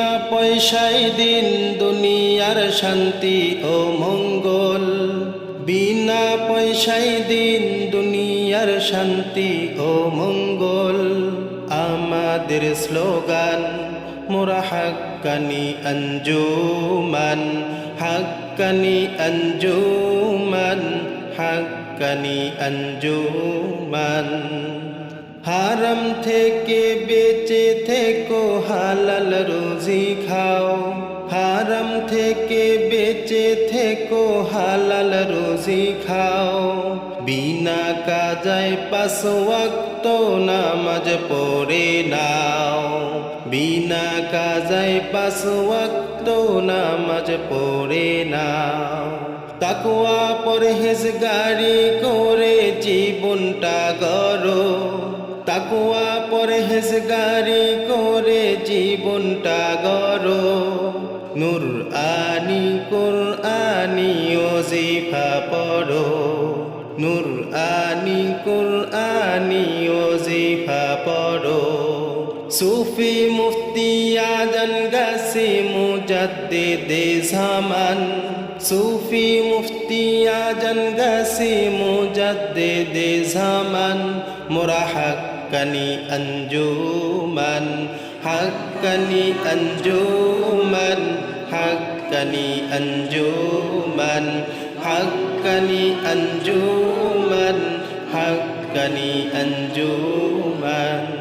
বিনা পয়সায় দিন দুনিয়ার শান্তি ও মঙ্গল। বিনা পয়সায় দিন দুনিয়ার শান্তি ও মঙ্গল। আমাদের স্লোগান, মোরা হাক্কানি অঞ্জুমান হাক্কানি অঞ্জুমান হাক্কানি অঞ্জুমান হারাম থেকে বেঁচে থেকো, হালাল রুজি খাও। হারাম থেকে বেঁচে থেকো, হালাল রুজি খাও। বিনা কাজায় পাঁচ নামাজ পড়ে নাও। বিনা কাজায় পাঁচ নামাজ পড়ে নাও। তাকুয়া পরহেজ গাড়ি করে জীবনটা গড়ো পরহেজ গাড়ি করে জীবনটা গড়ো। নূর আনি কুরআনি ওজিফা পড়ো। নূর আনি কুরআনি ওজিফা পড়ো। সুফি মুফতি আজন গাছে মুজাদ্দিদে জামান। সুফি মুফতি আজন গাছে মুজাদ্দিদে জামান। মোরা হাক্কানি অঞ্জুমান হাক্কানি অঞ্জুমান হাক্কানি অঞ্জুমান হাক্কানি অঞ্জুমান হাক্কানি অঞ্জুমান